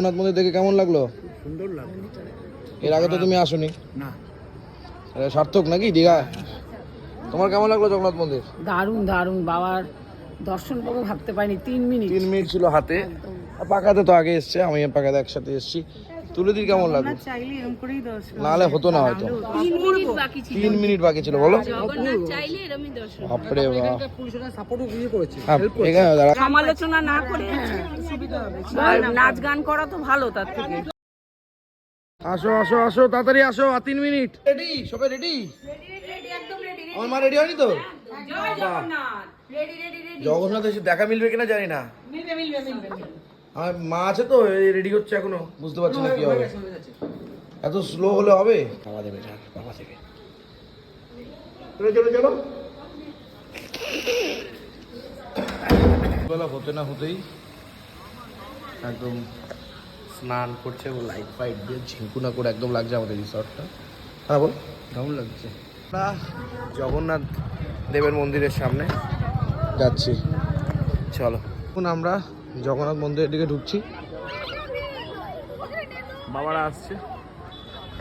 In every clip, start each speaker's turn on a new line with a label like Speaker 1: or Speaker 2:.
Speaker 1: জগন্নাথ মন্দির দেখে কেমন লাগল?
Speaker 2: সুন্দর লাগল।
Speaker 1: এর আগে তো তুমি আসোনি।
Speaker 2: না।
Speaker 1: সার্থক নাকি? দীঘা? তোমার কেমন লাগল জগন্নাথ মন্দির?
Speaker 3: দারুণ দারুণ। বাবার দর্শন করব ভাবতে পারিনি তিন মিনিট।
Speaker 1: তিন মিনিট ছিল হাতে। পাকাতে তো আগে এসছে আমি পাকাতে একসাথে এসেছি। তুলে কেমন লাগল? নাহলে হতো না হয়তো।
Speaker 3: তিন মিনিট বাকি ছিল।
Speaker 1: বলো। বাপরে বাপ। হ্যাঁ,
Speaker 3: সমালোচনা না করে নাচ গান করা তো ভালো তার থেকে।
Speaker 1: আসো আসো আসো তাড়াতাড়ি আসো আর তিন মিনিট। রেডি সবাই রেডি আমার মা রেডি হয়নি তো? জগন্নাথ। এসে দেখা মিলবে কিনা জানি না। আমার মা আছে তো রেডি হচ্ছে এখনও। বুঝতে পারছি না কি হবে। এত স্লো হলে হবে? বাবা দেবে যা বাবা থেকে চলো চলো চলো। বেলা হতে না হতেই একদম স্নান করছে ও লাইট ফাইট দিয়ে ঝিঙ্কুনা করে একদম লাগছে আমাদের রিসর্টটা হ্যাঁ বল। কেমন লাগছে? আমরা জগন্নাথ দেবের মন্দিরের সামনে। যাচ্ছি। চলো। এখন আমরা জগন্নাথ মন্দিরের দিকে ঢুকছি। বাবারা আসছে।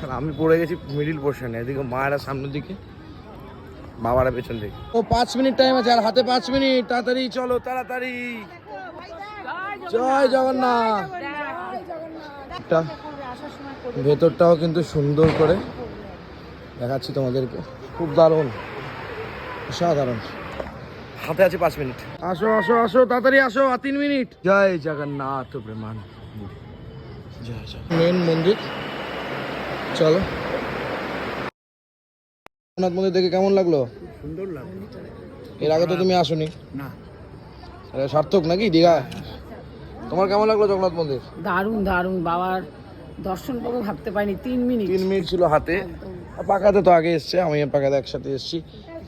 Speaker 1: আর আমি পড়ে গেছি মিডিল পোর্শনে এদিকে মায়েরা সামনের দিকে বাবারা পেছন দিকে। ও পাঁচ মিনিট টাইম আছে আর হাতে পাঁচ মিনিট তাড়াতাড়ি চলো তাড়াতাড়ি। জয় জগন্নাথ। ভেতরটাও কিন্তু সুন্দর করে দেখাচ্ছি তোমাদেরকে। খুব দারুণ অসাধারণ। হাতে আছে পাঁচ মিনিট। আসো আসো আসো তাড়াতাড়ি আসো আর তিন মিনিট। জয় জগন্নাথ প্রেমান জয় মেন মন্দির। চলো। জগন্নাথ মন্দির দেখে কেমন লাগল?
Speaker 2: সুন্দর লাগে
Speaker 1: এর আগে তো তুমি আসোনি।
Speaker 2: না।
Speaker 1: সার্থক নাকি? দীঘা? তোমার কেমন লাগল জগন্নাথ মন্দির?
Speaker 3: দারুণ দারুণ। বাবার দর্শন করব ভাবতে পারিনি তিন মিনিট।
Speaker 1: তিন মিনিট ছিল হাতে। পাকাতে তো আগে এসছে আমি পাকাতে একসাথে এসেছি।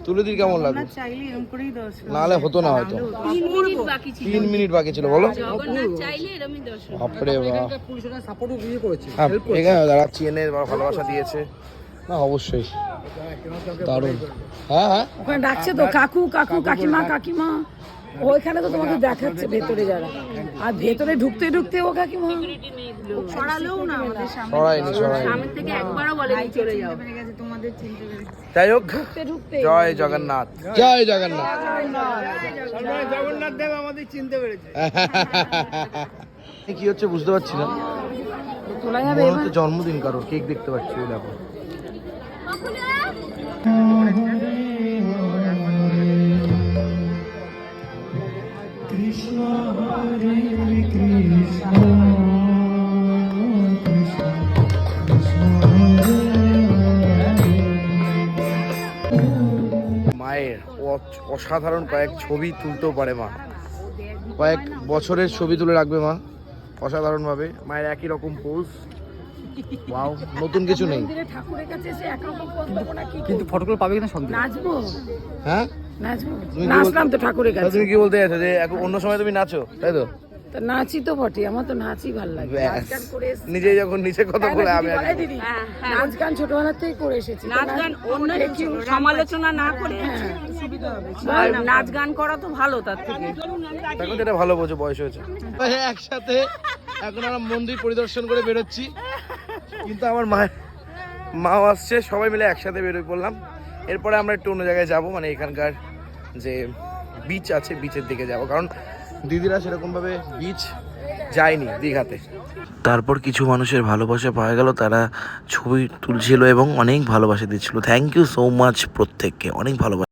Speaker 1: তুলে দির কেমন লাগল?
Speaker 3: চাইলে এরকম করেই দর্শন
Speaker 1: নাহলে হতো না হয়তো।
Speaker 3: তিন মিনিট বাকি ছিল।
Speaker 1: বলো। বাপরে বাপ।
Speaker 2: পুলিশেরা সাপোর্টও দিয়ে করেছে।
Speaker 1: হ্যাঁ, এখানে দাঁড়াচ্ছি এনে ভালোবাসা দিয়েছে। না অবশ্যই। দারুণ। হ্যাঁ হ্যাঁ।
Speaker 3: ওখানে ডাকছে তো কাকু কাকু কাকিমা কাকিমা। ওইখানে তো তোমাকে দেখাচ্ছে ভেতরে যারা। আর ভেতরে ঢুকতে ঢুকতে ও কাকিমা। ছড়ালেও না আমাদের
Speaker 1: সরাইনি সরাইনি
Speaker 3: সামনে থেকে একবারও বলেনি চলে যাও।
Speaker 1: যাই হোক জয় জগন্নাথ। জয় জগন্নাথ।
Speaker 2: জগন্নাথ। দেব আমাদের চিনতে পেরেছে।
Speaker 1: কি হচ্ছে বুঝতে পারছি না। মনে জন্মদিন কারোর কেক দেখতে পাচ্ছি ওই দেখো। মায়ের অ- অসাধারণ কয়েক ছবি তুলতেও পারে মা। কয়েক বছরের ছবি তুলে রাখবে মা অসাধারণভাবে। মায়ের একই রকম পোজ ওয়াও নতুন কিছু নেই।
Speaker 3: ঠাকুরের কাছে এসে একরকম পোজ দেবো না কি
Speaker 2: কিন্তু ফটোগুলো পাবে কিনা সন্দেহ?
Speaker 3: নাচবো?
Speaker 1: হ্যাঁ?
Speaker 3: নাচবো।
Speaker 1: তুমি কি
Speaker 3: নাচলাম তো ঠাকুরের কাছে
Speaker 1: তুমি কি বলতে চাইছো যে এখন অন্য সময় তুমি নাচো? তাই তো।
Speaker 3: তা নাচি তো বটে আমার তো নাচই ভালো লাগে। নাচ গান করে
Speaker 1: নিজে যখন নিচে কথা
Speaker 3: হ্যাঁ,
Speaker 1: বলে আমি
Speaker 3: দিদি বলে দিদি, নাচ গান ছোটবেলা থেকে করে এসেছি। নাচ গান অন্য সমালোচনা না করে আর নাচ গান করা তো ভালো তার থেকে।
Speaker 1: এখন যেটা ভালো বোঝো বয়স হয়েছে। একসাথে এখন আমরা মন্দির পরিদর্শন করে বেরোচ্ছি। কিন্তু আমার মায়ের মাও আসছে সবাই মিলে একসাথে বেরোয় পড়লাম। এরপরে আমরা একটু অন্য জায়গায় যাব মানে এখানকার যে বিচ আছে বিচের দিকে যাব। কারণ দিদিরা সেরকমভাবে বিচ যায়নি দীঘাতে।
Speaker 4: তারপর কিছু মানুষের ভালোবাসা পাওয়া গেল, তারা ছবি তুলছিল এবং অনেক ভালোবাসা দিচ্ছিল। থ্যাংক ইউ সো মাচ প্রত্যেককে, অনেক ভালোবাসা।